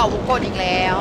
เขาวงกตอีกแล้ว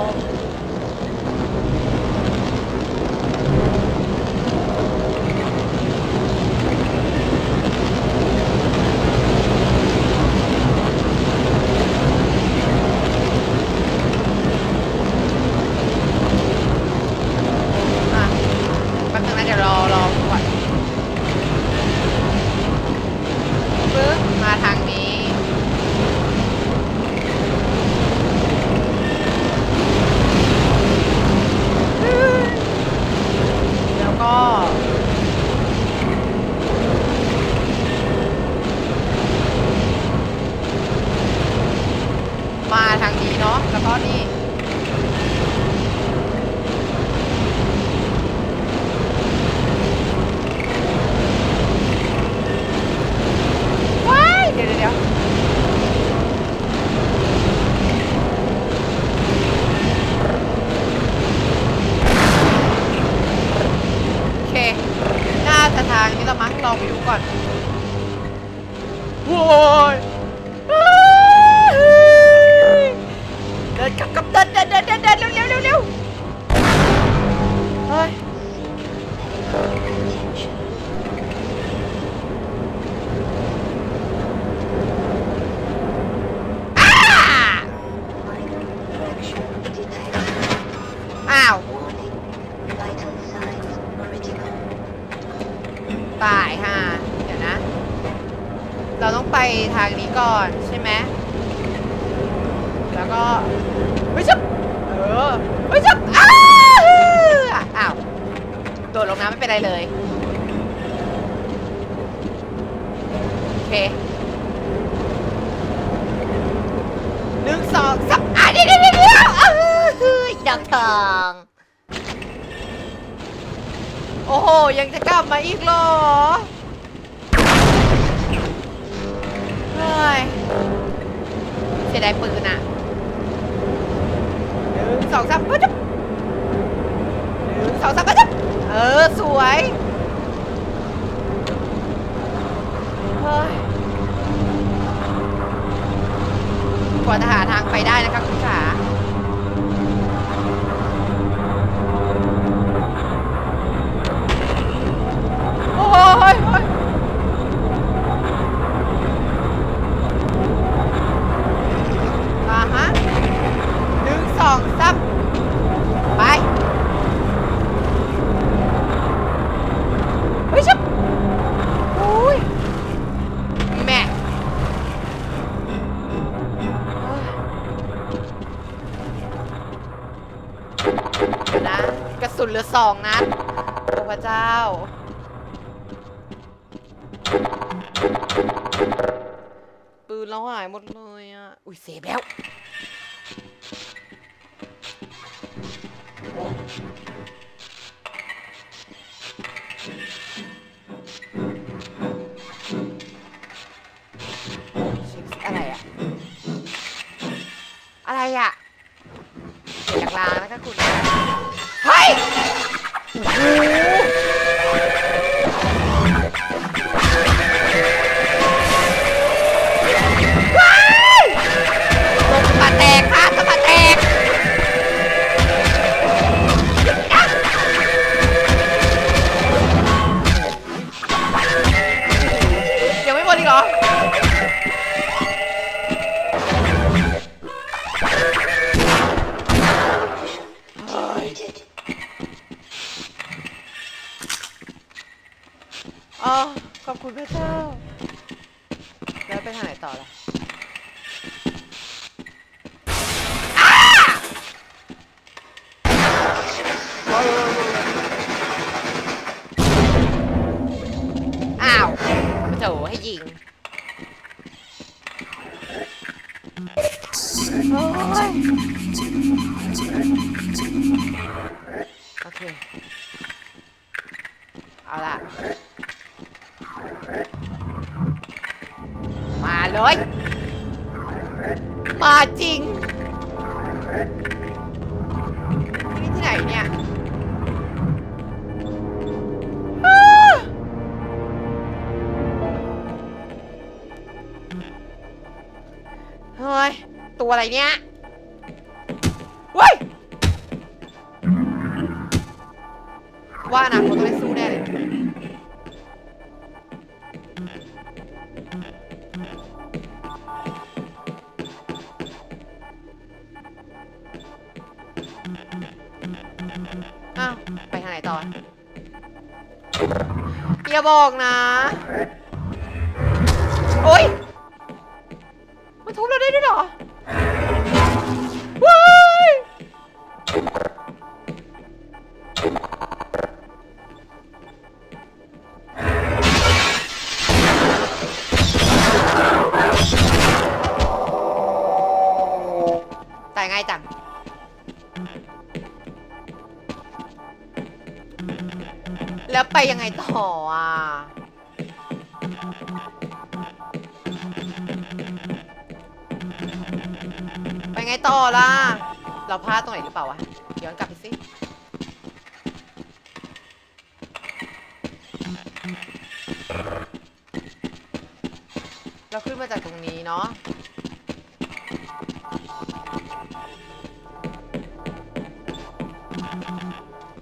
าง โอ้โห ยังจะกลับมาอีกหรอเฮ้ยเสียดายปืนอะหนึ่งสองสามปุ๊บหนึ่งสองสามปุ๊บเออ สวยเฮ้ว่จะหาทางไปได้นะครับคุณขา ยโอ้ย เสพแล้วอะไรอะอะไรอะเสียงลางนะคะคุณ เฮ้ย ไปทางไหนต่อล่ะอ้าวมาวโถให้ยิง ตัวอะไรเนี่ยเว้ยว่านะเขาต้องได้สู้แน่เลยอ้าวไปทางไหนต่ออย่าบอกนะ โอ๊ย ยังไงต่ออะ ไปไงต่อล่ะ เราพลาดตรงไหนหรือเปล่าวะย้อนกลับไปสิ เราขึ้นมาจากตรงนี้เนาะ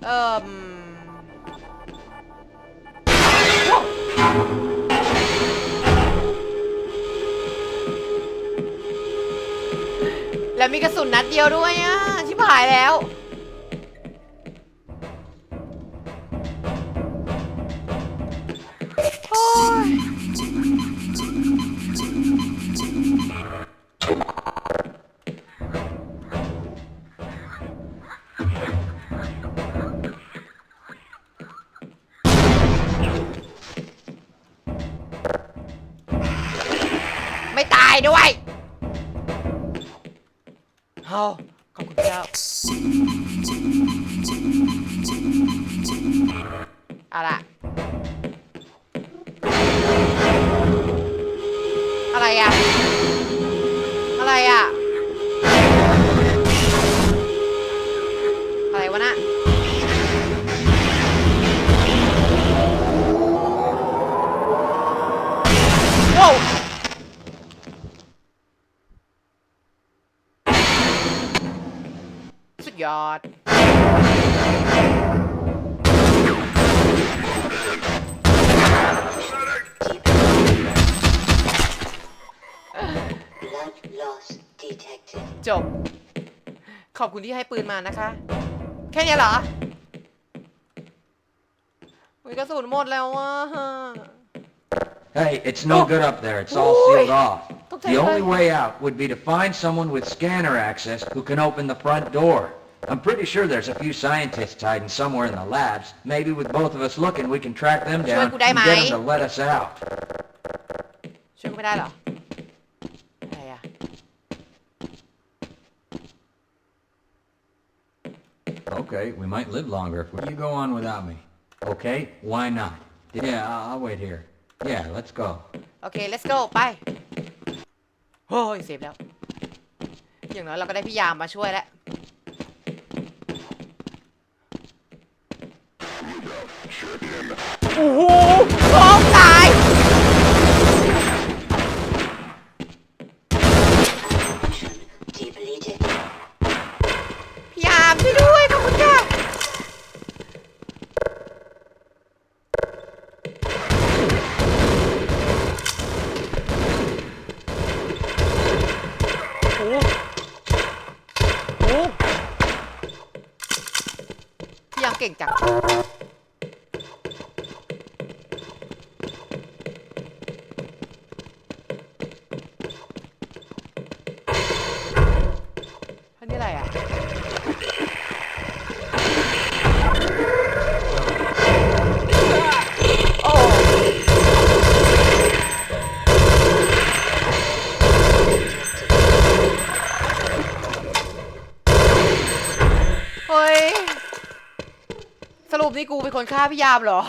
เอ่ม แล้วมีกระสุนนัดเดียวด้วยอะ ชิบหายแล้ว เฮ้าขอบคุณเ สุดยอด Blood loss detected. จบ ขอบคุณที่ให้ปืนมานะคะ แค่เนี้ยเหรออุ้ยกระสุนหมดแล้วอ่ะ Hey, it's no Oh. good up there. It's all Oi. sealed off. Don't The take only my- way out would be to find someone with scanner access who can open the front door. I'm pretty sure there's a few scientists hiding somewhere in the labs. Maybe with both of us looking, we can track themช่วย down กูได้ and ไหม get them to let us out. ช่วยกูไม่ได้เหรอ อะไรอ่ะ Okay, we might live longer if we... You go on without me. Okay, why not? Yeah, I'll, I'll wait here. Yeah, let's go. โอเค let's go ไป โอ้ย เซฟแล้ว อย่างน้อยเราก็ได้พี่ยามมาช่วยแล้ว โอ้โหร้องตาย Mission depleted. พี่ยามช่วยด้วยขอบคุณค่ะโอ้โหโอ้โหพี่ยามเก่งจัง อันนี้อะไรอะ โอ้เฮ้ย สรุปนี่กูเป็น คนฆ่าพี่ยามเหรอ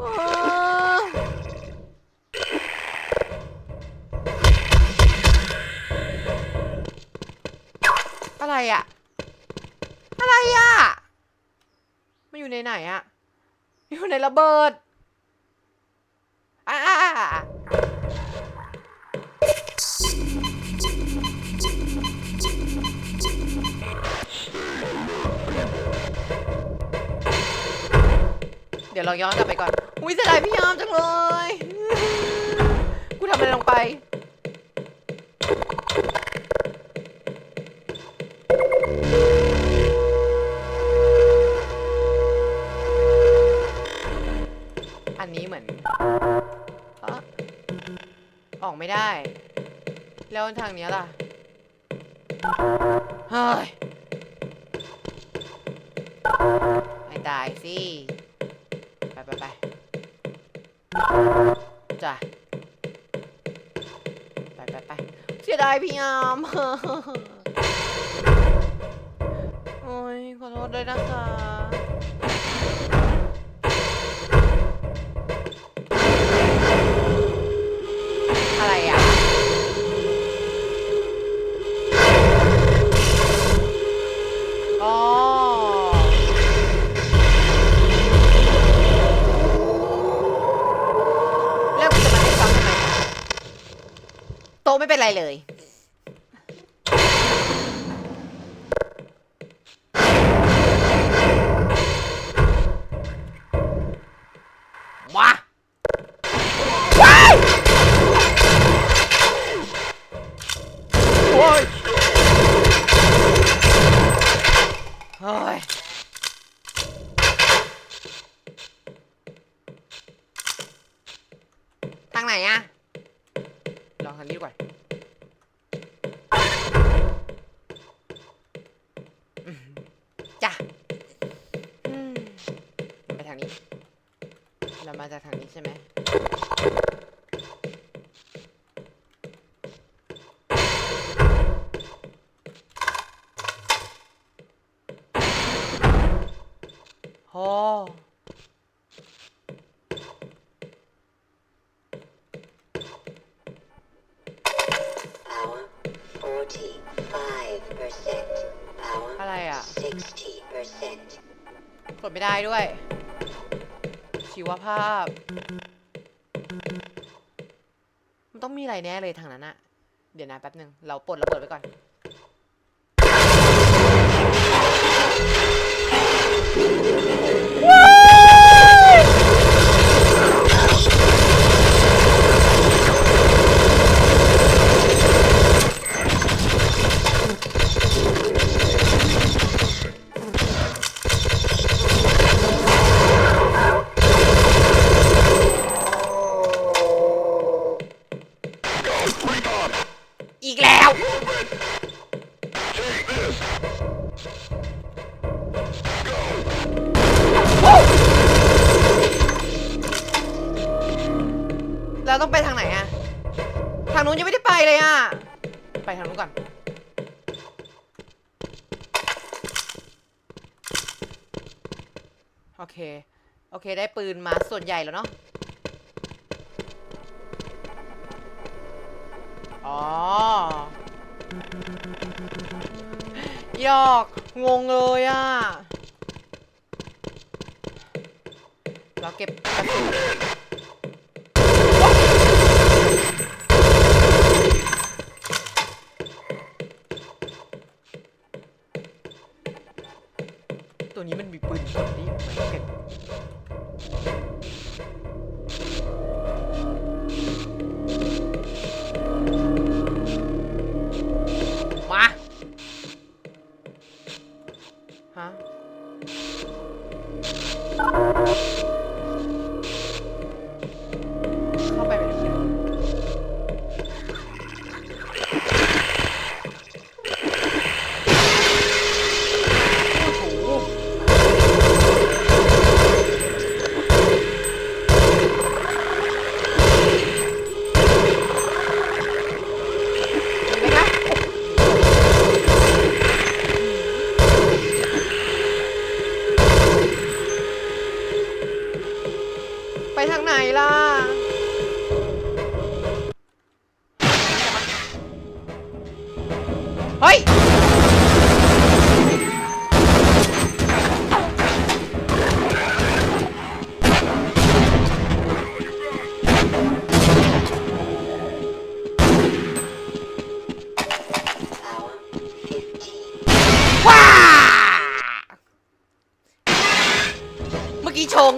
อออะไรอะอะไรอะมันอยู่ในไหนอะอยู่ในระเบิดอ่า เดี๋ยวเราย้อนกลับไปก่อน อุ้ยเสียดายพี่ยามจังเลย กูทำอะไรลงไป อันนี้เหมือนอ๊ะออกไม่ได้ แล้วทางเนี้ยล่ะ เฮ้ย ไม่ตายสิ ไปไปไปจ้ะไปไปไปเสียดายพี่ยามโอ้ยขอโทษด้วยนะคะ ต๊ะไม่เป็นไรเลย ใช่ไหมโอ้ Power 45%. Power อะไรอะ 60%. กดไม่ได้ด้วย ชีวภาพ มันต้องมีอะไรแน่เลยทางนั้นอะเดี๋ยวนะแป๊บหนึ่งเราปลดราเปิดไว้ก่อน นมาส่วนใหญ่แล้วเนาะอ๋อยอกงงเลยอะ เราเก็บกระสุนตัวนี้มันมีปืนกลที่ไม่เก็บ you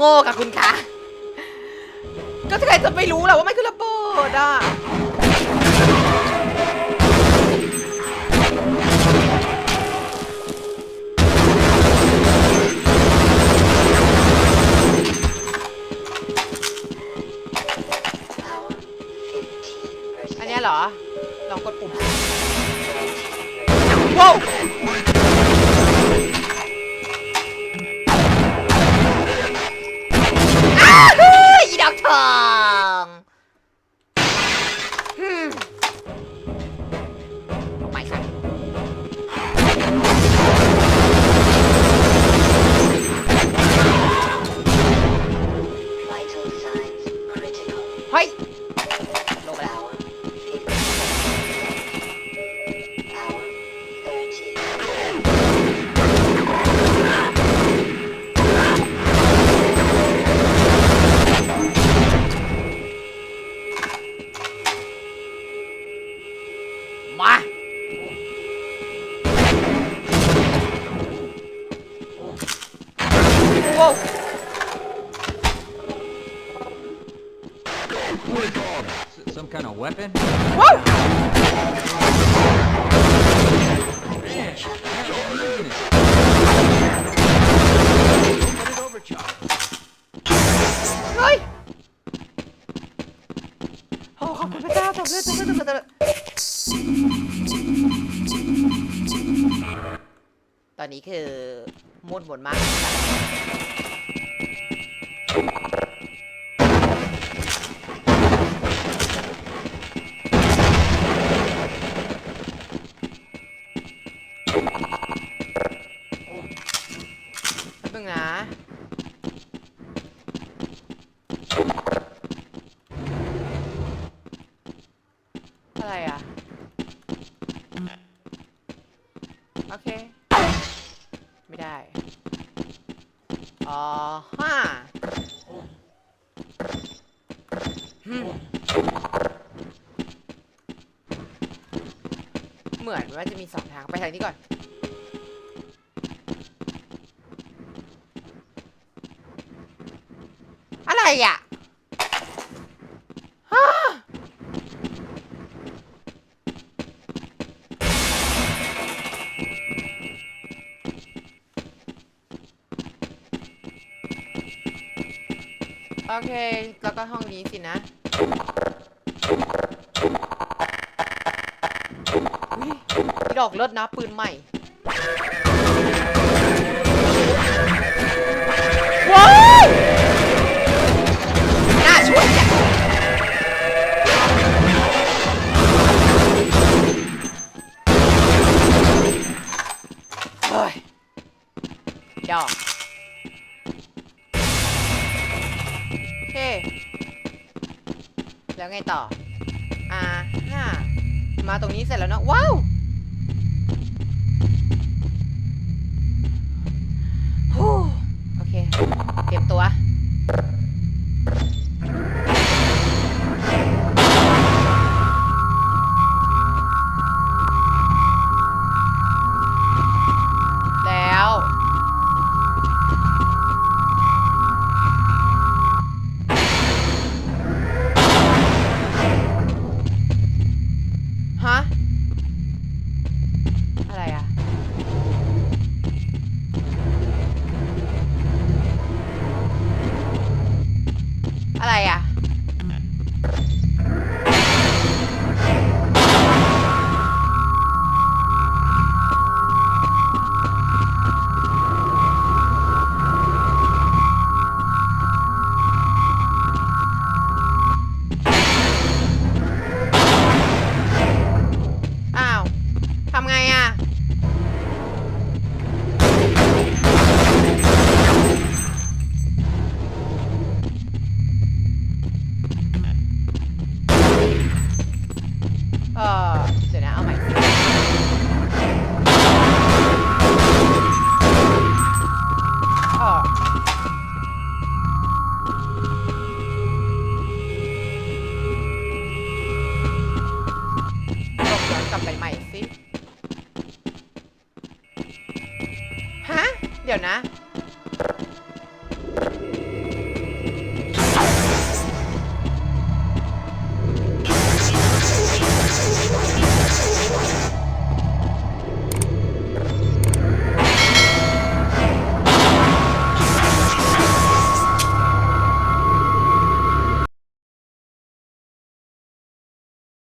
โง่กับคุณคะก็ใครจะไม่รู้แหละว่ามันคือระเบิดอะอันเนี้ยเหรอ ลองกดปุ่มว้าว ว้าว S- Some kind of weapon? ว้าว Man, using it. Put it over, Chuck. เฮ้ยโอ้ขอบคุณพระเจ้าสำเร็จสำเร็จสำเร็จสำเร็จตอนนี้คือมุดบนมาก มือนว่าจะมีสองทางไปทางนี้ก่อน อะไรอะฮ่าโอเค แล้วก็ห้องนี้สินะ ดอกเลิศนะปืนใหม่ว้าวน่าช่วยจังเฮ้ยดอกโอเคแล้วไงต่ออ่าฮ่ามาตรงนี้เสร็จแล้วเนอะว้าว เก็บตัว